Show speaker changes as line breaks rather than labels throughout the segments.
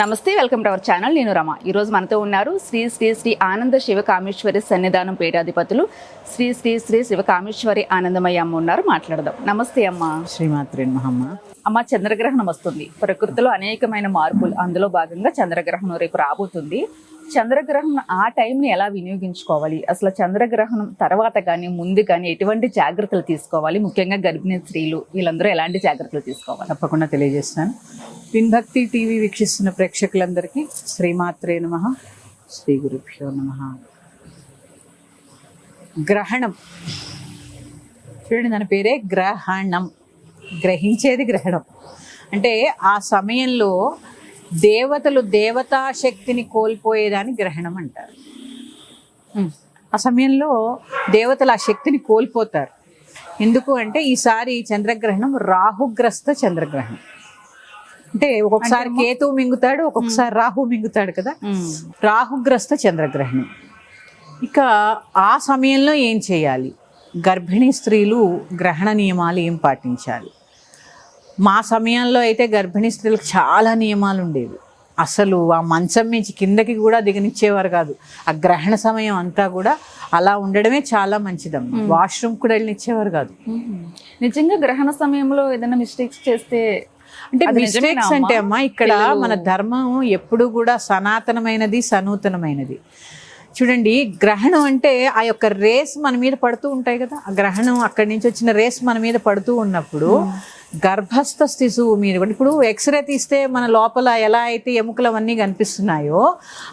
నమస్తే welcome to our channel. నేను రమ. ఈ రోజు మనతో ఉన్నారు శ్రీ శ్రీ శ్రీ ఆనంద శివకామేశ్వరి సన్నిధానం పీఠాధిపతులు శ్రీ శ్రీ శ్రీ శివకామేశ్వరి ఆనందమయ్య అమ్మ ఉన్నారు. మాట్లాడదాం. నమస్తే అమ్మ.
శ్రీమాత్రి మహమ్మ
అమ్మ చంద్రగ్రహణం వస్తుంది. ప్రకృతిలో అనేకమైన మార్పులు అందులో భాగంగా చంద్రగ్రహణం రేపు రాబోతుంది. చంద్రగ్రహణం ఆ టైంని ఎలా వినియోగించుకోవాలి? అసలు చంద్రగ్రహణం తర్వాత కానీ ముందు కానీ ఎటువంటి జాగ్రత్తలు తీసుకోవాలి? ముఖ్యంగా గర్భిణీ స్త్రీలు వీళ్ళందరూ ఎలాంటి జాగ్రత్తలు తీసుకోవాలి?
తప్పకుండా తెలియజేస్తాను. విన్భక్తి టీవీ వీక్షిస్తున్న ప్రేక్షకులందరికీ శ్రీమాత్రే నమ శ్రీ గురుభ్యో నమ. గ్రహణం. చూడండి దాని పేరే గ్రహణం. గ్రహించేది గ్రహణం. అంటే ఆ సమయంలో దేవతలు దేవతా శక్తిని కోల్పోయేదాన్ని గ్రహణం అంటారు. ఆ సమయంలో దేవతలు ఆ శక్తిని కోల్పోతారు. ఎందుకు అంటే ఈసారి చంద్రగ్రహణం రాహుగ్రస్త చంద్రగ్రహణం. అంటే ఒక్కొక్కసారి కేతు మింగుతాడు ఒక్కొక్కసారి రాహు మింగుతాడు కదా? రాహుగ్రస్త చంద్రగ్రహణం. ఇక ఆ సమయంలో ఏం చేయాలి? గర్భిణీ స్త్రీలు గ్రహణ నియమాలు ఏం పాటించాలి? మా సమయంలో అయితే గర్భిణీ స్త్రీలకు చాలా నియమాలు ఉండేవి అసలు ఆ మంచం మించి కిందకి కూడా దిగనిచ్చేవారు కాదు. ఆ గ్రహణ సమయం అంతా కూడా అలా ఉండడమే చాలా మంచిదమ్మా. వాష్రూమ్ కూడా వెళ్ళనిచ్చేవారు కాదు.
నిజంగా గ్రహణ సమయంలో ఏదైనా మిస్టేక్స్ చేస్తే
అంటే మిస్టేక్స్ అంటే
అమ్మా?
ఇక్కడ మన ధర్మం ఎప్పుడు కూడా సనాతనమైనది సనూతనమైనది. చూడండి గ్రహణం అంటే ఆ యొక్క రేస్ మన మీద పడుతూ ఉంటాయి కదా. ఆ గ్రహణం అక్కడి నుంచి వచ్చిన రేస్ మన మీద పడుతూ ఉన్నప్పుడు గర్భస్థ శిశువు మీద కూడా ఇప్పుడు ఎక్స్రే తీస్తే మన లోపల ఎలా అయితే ఎముకలు అవన్నీ కనిపిస్తున్నాయో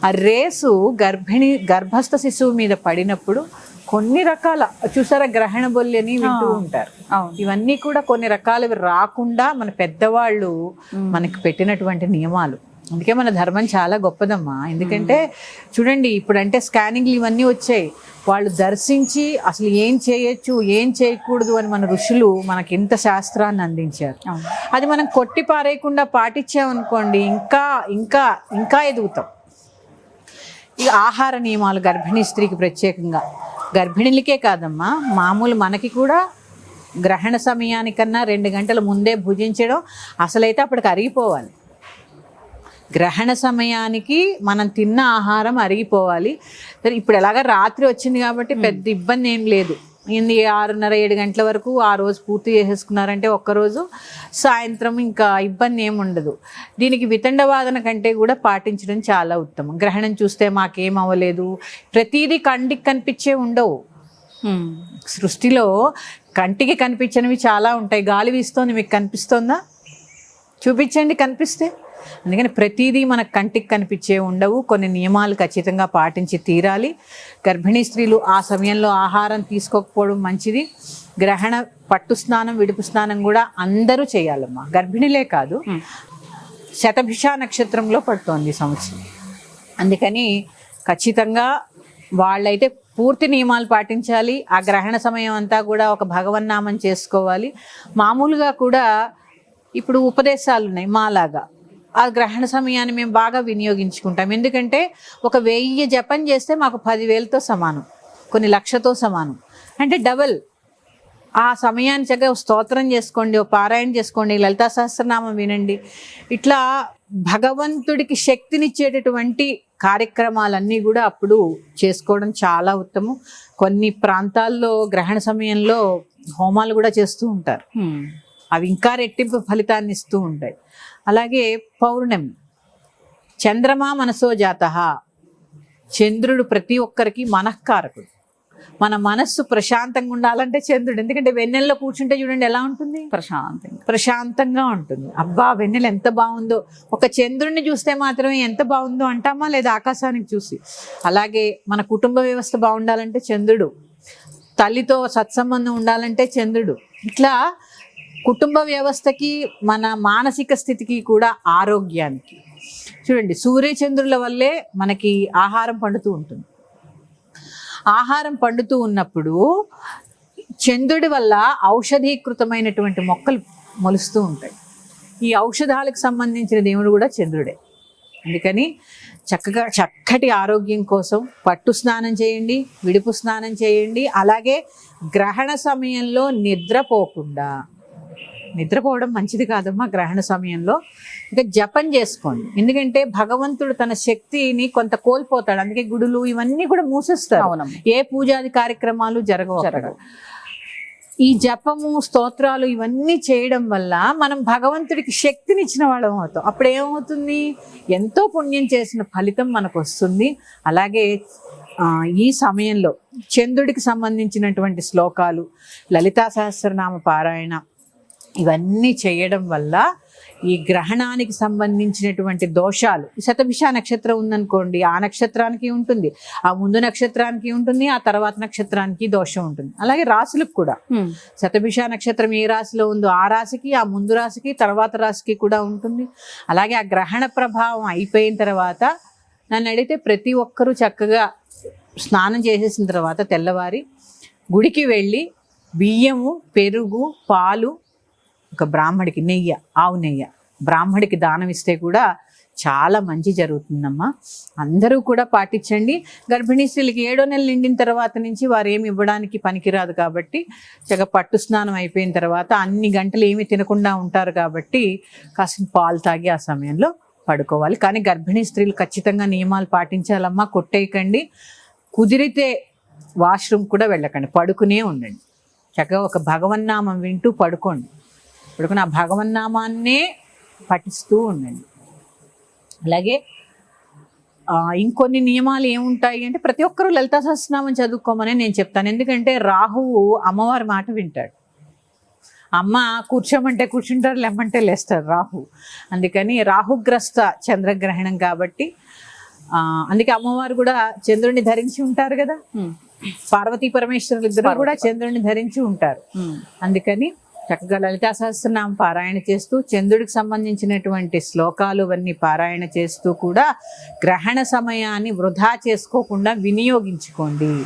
ఆ రేసు గర్భిణి గర్భస్థ శిశువు మీద పడినప్పుడు కొన్ని రకాల చూసారా గ్రహణ బొల్లి అని వింటూ ఉంటారు. ఇవన్నీ కూడా కొన్ని రకాలవి రాకుండా మన పెద్దవాళ్ళు మనకి పెట్టినటువంటి నియమాలు. అందుకే మన ధర్మం చాలా గొప్పదమ్మా. ఎందుకంటే చూడండి ఇప్పుడంటే స్కానింగ్లు ఇవన్నీ వచ్చాయి. వాళ్ళు దర్శించి అసలు ఏం చేయొచ్చు ఏం చేయకూడదు అని మన ఋషులు మనకి ఇంత శాస్త్రాన్ని అందించారు. అది మనం కొట్టి పారేయకుండా పాటించామనుకోండి ఇంకా ఇంకా ఇంకా ఎదుగుతాం. ఇక ఆహార నియమాలు గర్భిణీ స్త్రీకి ప్రత్యేకంగా. గర్భిణీలకే కాదమ్మా. మామూలు మనకి కూడా గ్రహణ సమయానికన్నా రెండు గంటల ముందే భుజించడం అసలైతే అప్పటికి అరిగిపోవాలి. గ్రహణ సమయానికి మనం తిన్న ఆహారం అరిగిపోవాలి. సరే ఇప్పుడు ఎలాగ రాత్రి వచ్చింది కాబట్టి పెద్ద ఇబ్బంది ఏం లేదు. ఇది ఆరున్నర ఏడు గంటల వరకు ఆ రోజు పూర్తి చేసేసుకున్నారంటే ఒక్కరోజు సాయంత్రం ఇంకా ఇబ్బంది ఏమి ఉండదు. దీనికి వితండవాదన కంటే కూడా పాటించడం చాలా ఉత్తమం. గ్రహణం చూస్తే మాకేం అవ్వలేదు. ప్రతిదీ కంటికి కనిపించే ఉండవు. సృష్టిలో కంటికి కనిపించనివి చాలా ఉంటాయి. గాలి వీస్తోంది. మీకు కనిపిస్తోందా? చూపించండి. కనిపిస్తే. అందుకని ప్రతిదీ మనకు కంటికి కనిపించే ఉండవు. కొన్ని నియమాలు ఖచ్చితంగా పాటించి తీరాలి. గర్భిణీ స్త్రీలు ఆ సమయంలో ఆహారం తీసుకోకపోవడం మంచిది. గ్రహణ పట్టు స్నానం విడుపు స్నానం కూడా అందరూ చేయాలమ్మా. గర్భిణీలే కాదు. శతభిష నక్షత్రంలో పడుతోంది సంవత్సరం. అందుకని ఖచ్చితంగా వాళ్ళైతే పూర్తి నియమాలు పాటించాలి. ఆ గ్రహణ సమయం అంతా కూడా ఒక భగవన్నామం చేసుకోవాలి. మామూలుగా కూడా ఇప్పుడు ఉపదేశాలు ఉన్నాయి మాలాగా. ఆ గ్రహణ సమయాన్ని మేము బాగా వినియోగించుకుంటాం. ఎందుకంటే ఒక వెయ్యి జపం చేస్తే మాకు పదివేలతో సమానం. కొన్ని లక్షతో సమానం. అంటే డబల్. ఆ సమయాన్ని చక్కగా స్తోత్రం చేసుకోండి ఓ పారాయణ చేసుకోండి లలితా సహస్రనామం వినండి. ఇట్లా భగవంతుడికి శక్తినిచ్చేటటువంటి కార్యక్రమాలన్నీ కూడా అప్పుడు చేసుకోవడం చాలా ఉత్తమం. కొన్ని ప్రాంతాల్లో గ్రహణ సమయంలో హోమాలు కూడా చేస్తూ ఉంటారు. అవి ఇంకా రెట్టింపు ఫలితాన్ని ఇస్తూ ఉంటాయి. అలాగే పౌర్ణమి. చంద్రమా మనసో జాత. చంద్రుడు ప్రతి ఒక్కరికి మనఃకారకుడు. మన మనస్సు ప్రశాంతంగా ఉండాలంటే చంద్రుడు. ఎందుకంటే వెన్నెల్లో కూర్చుంటే చూడండి ఎలా ఉంటుంది?
ప్రశాంతంగా.
ప్రశాంతంగా ఉంటుంది. అబ్బా వెన్నెల ఎంత బాగుందో. ఒక చంద్రుడిని చూస్తే మాత్రమే ఎంత బాగుందో అంటామా లేదా ఆకాశానికి చూసి? అలాగే మన కుటుంబ వ్యవస్థ బాగుండాలంటే చంద్రుడు. తల్లితో సత్సంబంధం ఉండాలంటే చంద్రుడు. ఇట్లా కుటుంబ వ్యవస్థకి మన మానసిక స్థితికి కూడా ఆరోగ్యానికి. చూడండి సూర్యచంద్రుల వల్లే మనకి ఆహారం పండుతూ ఉంటుంది. ఆహారం పండుతూ ఉన్నప్పుడు చంద్రుడి వల్ల ఔషధీకృతమైనటువంటి మొక్కలు మొలుస్తూ ఉంటాయి. ఈ ఔషధాలకు సంబంధించిన దేవుడు కూడా చంద్రుడే. అందుకని చక్కగా చక్కటి ఆరోగ్యం కోసం పట్టు స్నానం చేయండి విడుపు స్నానం చేయండి అలాగే గ్రహణ సమయంలో నిద్రపోకుండా నిద్రపోవడం మంచిది కాదమ్మా గ్రహణ సమయంలో. ఇంకా జపం చేసుకోండి. ఎందుకంటే భగవంతుడు తన శక్తిని కొంత కోల్పోతాడు. అందుకే గుడులు ఇవన్నీ కూడా మూసేస్తారు. ఏ పూజాది కార్యక్రమాలు జరగవు.
జరగవు.
ఈ జపము స్తోత్రాలు ఇవన్నీ చేయడం వల్ల మనం భగవంతుడికి శక్తిని ఇచ్చిన వాళ్ళం అవుతాం. అప్పుడు ఏమవుతుంది? ఎంతో పుణ్యం చేసిన ఫలితం మనకు వస్తుంది. అలాగే ఈ సమయంలో చంద్రుడికి సంబంధించినటువంటి శ్లోకాలు లలితా సహస్రనామ పారాయణ ఇవన్నీ చేయడం వల్ల ఈ గ్రహణానికి సంబంధించినటువంటి దోషాలు శతభిష నక్షత్రం ఉందనుకోండి ఆ నక్షత్రానికి ఉంటుంది ఆ ముందు నక్షత్రానికి ఉంటుంది ఆ తర్వాత నక్షత్రానికి దోషం ఉంటుంది. అలాగే రాశులకు కూడా. శతభిష నక్షత్రం ఏ రాశిలో ఉందో ఆ రాశికి ఆ ముందు రాశికి తర్వాత రాశికి కూడా ఉంటుంది. అలాగే ఆ గ్రహణ ప్రభావం అయిపోయిన తర్వాత నన్ను అడిగితే ప్రతి ఒక్కరూ చక్కగా స్నానం చేసేసిన తర్వాత తెల్లవారి గుడికి వెళ్ళి బియ్యము పెరుగు పాలు ఒక బ్రాహ్మడికి నెయ్యి ఆవు నెయ్యి. బ్రాహ్మడికి దానం ఇస్తే కూడా చాలా మంచి జరుగుతుందమ్మా. అందరూ కూడా పాటించండి. గర్భిణీ స్త్రీలకి ఏడో నెలలు నిండిన తర్వాత నుంచి వారు ఏమి ఇవ్వడానికి పనికిరాదు కాబట్టి చక్కగా పట్టు స్నానం అయిపోయిన తర్వాత అన్ని గంటలు ఏమి తినకుండా ఉంటారు కాబట్టి కాసిన పాలు తాగి ఆ సమయంలో పడుకోవాలి. కానీ గర్భిణీ స్త్రీలు ఖచ్చితంగా నియమాలు పాటించాలమ్మా. కొట్టేయకండి. కుదిరితే వాష్రూమ్ కూడా వెళ్ళకండి. పడుకునే ఉండండి. చక్కగా ఒక భగవన్నామం వింటూ పడుకోండి. పడుకుని ఆ భగవన్నామాన్నే పఠిస్తూ ఉండండి. అలాగే ఇంకొన్ని నియమాలు ఏముంటాయి అంటే ప్రతి ఒక్కరూ లలితా సహస్రనామం చదువుకోమని నేను చెప్తాను. ఎందుకంటే రాహువు అమ్మవారి మాట వింటాడు. అమ్మ కూర్చోమంటే కూర్చుంటారు లేమంటే లేస్తారు రాహు. అందుకని రాహుగ్రస్త చంద్రగ్రహణం కాబట్టి అందుకే అమ్మవారు కూడా చంద్రుడిని ధరించి ఉంటారు కదా. పార్వతీ పరమేశ్వరులు ఇద్దరు కూడా చంద్రుడిని ధరించి ఉంటారు. అందుకని చక్కగా లలితా సహస్రనామం పారాయణ చేస్తూ చంద్రుడికి సంబంధించినటువంటి శ్లోకాలు అవన్నీ పారాయణ చేస్తూ కూడా గ్రహణ సమయాన్ని వృధా చేసుకోకుండా వినియోగించుకోండి.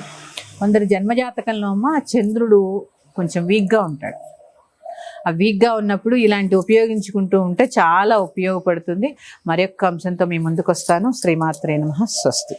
కొందరు జన్మజాతకంలో అమ్మ చంద్రుడు కొంచెం వీక్గా ఉంటాడు. ఆ వీక్గా ఉన్నప్పుడు ఇలాంటి ఉపయోగించుకుంటూ ఉంటే చాలా ఉపయోగపడుతుంది. మరొక అంశంతో మీ ముందుకు వస్తాను శ్రీమాత్రే నమ. స్వస్తి.